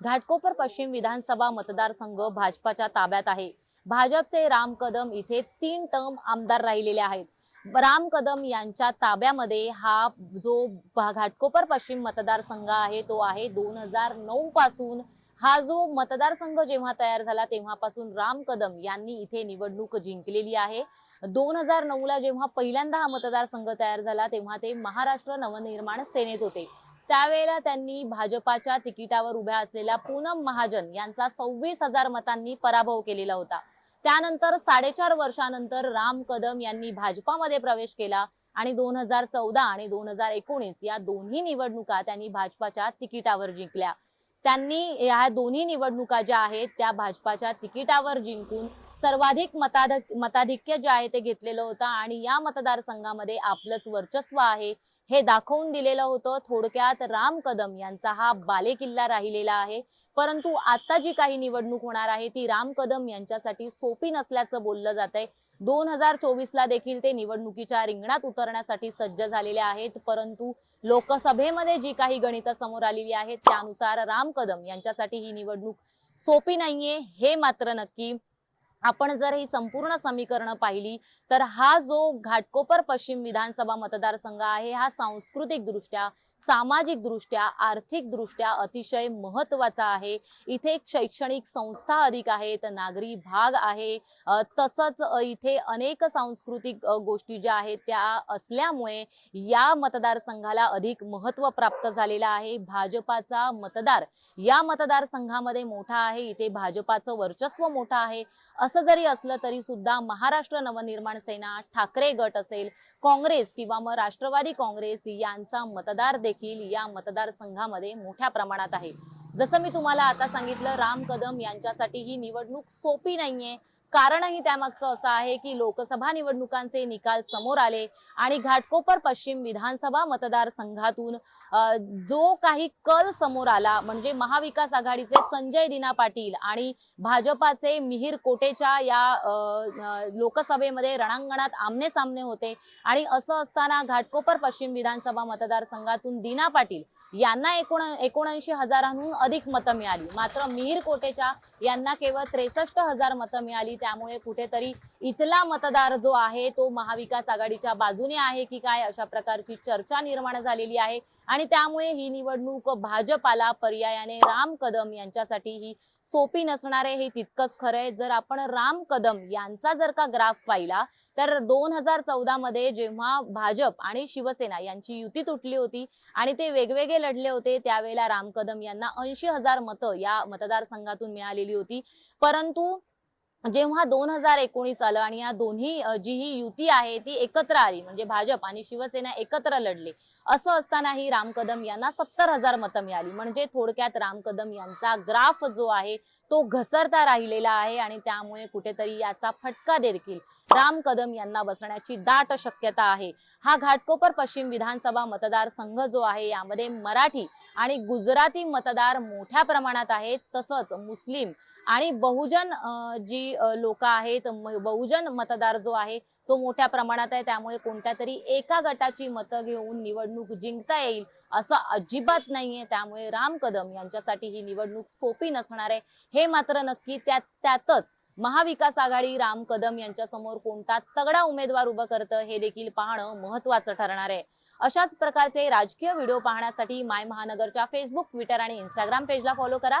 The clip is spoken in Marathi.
घाटकोपर पश्चिम विधानसभा मतदारसंघ भाजपाच्या ताब्यात आहे. भाजपचे राम कदम इथे तीन टर्म आमदार राहिलेले आहेत. राम कदम यांच्या ताब्यामध्ये हा जो घाटकोपर पश्चिम मतदारसंघ आहे तो आहे दोन हजार नऊ पासून. हा जो मतदारसंघ जेव्हा तयार झाला तेव्हापासून राम कदम यांनी इथे निवडणूक जिंकलेली आहे. दोन हजार नऊ ला जेव्हा पहिल्यांदा हा मतदारसंघ तयार झाला तेव्हा ते महाराष्ट्र नवनिर्माण सेनेत होते. त्यावेळेला त्यांनी भाजपाच्या तिकिटावर उभ्या असलेल्या पूनम महाजन यांचा सव्वीस हजार मतांनी पराभव केलेला होता. त्यानंतर साडेचार वर्षानंतर राम कदम यांनी भाजपामध्ये प्रवेश केला आणि दोन हजार चौदा आणि दोन हजार एकोणीस या दोन्ही निवडणुका त्यांनी भाजपाच्या तिकिटावर जिंकल्या. त्यांनी या दोन्ही निवडणुका ज्या आहेत त्या भाजपाच्या तिकिटावर जिंकून सर्वाधिक मताधिक मताधिक्य जे आहे ते घेतलेलं होतं आणि या मतदारसंघामध्ये आपलंच वर्चस्व आहे. हे दाखवून दिलेलं होतं थोडक्यात राम कदम यांचा हा बालेकिल्ला राहिलेला आहे. परंतु आता जी काही निवडणूक होणार आहे ती राम कदम यांच्यासाठी सोपी नसल्याचं बोललं जात आहे दोन हजार चोवीसला देखील ते निवडणुकीच्या रिंगणात उतरण्यासाठी सज्ज झालेले आहेत. परंतु लोकसभेमध्ये जी काही गणितं समोर आलेली आहेत त्यानुसार राम कदम यांच्यासाठी ही निवडणूक सोपी नाहीये हे मात्र नक्की आपण जर ही संपूर्ण समीकरणं पाहिली तर हा जो घाटकोपर पश्चिम विधानसभा मतदारसंघ आहे हा सांस्कृतिकदृष्ट्या सामाजिकदृष्ट्या आर्थिकदृष्ट्या अतिशय महत्त्वाचा आहे. इथे शैक्षणिक संस्था अधिक आहेत नागरी भाग आहे. तसंच इथे अनेक सांस्कृतिक गोष्टी ज्या आहेत त्या असल्यामुळे या मतदारसंघाला अधिक महत्त्व प्राप्त झालेलं आहे. भाजपाचा मतदार या मतदारसंघामध्ये मोठा आहे. इथे भाजपाचं वर्चस्व मोठं आहे. असं जरी असलं तरी सुद्धा महाराष्ट्र नवनिर्माण सेना ठाकरे गट असेल काँग्रेस किंवा मग राष्ट्रवादी काँग्रेस यांचा मतदार देखील या मतदारसंघामध्ये मोठ्या प्रमाणात आहे. जसं मी तुम्हाला आता सांगितलं राम कदम यांच्यासाठी ही निवडणूक सोपी नाहीये. कारणही त्यामागचं असं आहे की लोकसभा निवडणुकांचे निकाल समोर आले आणि घाटकोपर पश्चिम विधानसभा मतदारसंघातून जो काही कल समोर आला म्हणजे महाविकास आघाडीचे संजय दिना पाटील आणि भाजपाचे मिहीर कोटेच्या या लोकसभेमध्ये रणांगणात आमने सामने होते. आणि असं असताना घाटकोपर पश्चिम विधानसभा मतदारसंघातून दिना पाटील यांना एकोण एकोणऐंशी हजारांहून अधिक मतं मिळाली. मात्र मिहीर कोटेच्या यांना केवळ त्रेसष्ट हजार मतं मिळाली. त्यामुळे कुठेतरी इथला मतदार जो आहे तो महाविकास आघाडीच्या बाजूने आहे की काय अशा प्रकारची चर्चा निर्माण झालेली आहे. आणि त्यामुळे ही निवडणूक भाजपाला पर्यायाने राम कदम यांच्यासाठी ही सोपी नसणार आहे हे तितकंच खरं आहे. जर आपण राम कदम यांचा जर का ग्राफ पाहिला तर दोन हजार चौदा मध्ये जेव्हा भाजप आणि शिवसेना यांची युती तुटली होती आणि ते वेगवेगळे लढले होते त्यावेळेला राम कदम यांना ऐंशी हजार मतं या मतदारसंघातून मिळालेली होती. परंतु जेव्हा दोन हजार एकोणीस आलं आणि या दोन्ही जी ही युती आहे ती एकत्र आली म्हणजे भाजप आणि शिवसेना एकत्र लढले असं असतानाही राम कदम यांना सत्तर हजार मतं मिळाली. म्हणजे थोडक्यात राम कदम यांचा ग्राफ जो आहे तो घसरता राहिलेला आहे आणि त्यामुळे कुठेतरी याचा फटका देखील राम कदम यांना बसण्याची दाट शक्यता आहे. हा घाटकोपर पश्चिम विधानसभा मतदारसंघ जो आहे यामध्ये मराठी आणि गुजराती मतदार मोठ्या प्रमाणात आहेत तसंच मुस्लिम आणि बहुजन जी लोक आहेत बहुजन मतदार जो आहे तो मोठ्या प्रमाणात आहे. त्यामुळे कोणत्या तरी एका गटाची मतं घेऊन निवडणूक जिंकता येईल असं अजिबात नाहीये. त्यामुळे राम कदम यांच्यासाठी ही निवडणूक सोपी नसणार आहे. हे मात्र नक्की त्यात त्यातच महाविकास आघाडी राम कदम यांच्यासमोर कोणता तगडा उमेदवार उभं करतं हे देखील पाहणं महत्वाचं ठरणार आहे. अशाच प्रकारचे राजकीय व्हिडिओ पाहण्यासाठी माय महानगरच्या फेसबुक ट्विटर आणि इंस्टाग्राम पेजला फॉलो करा.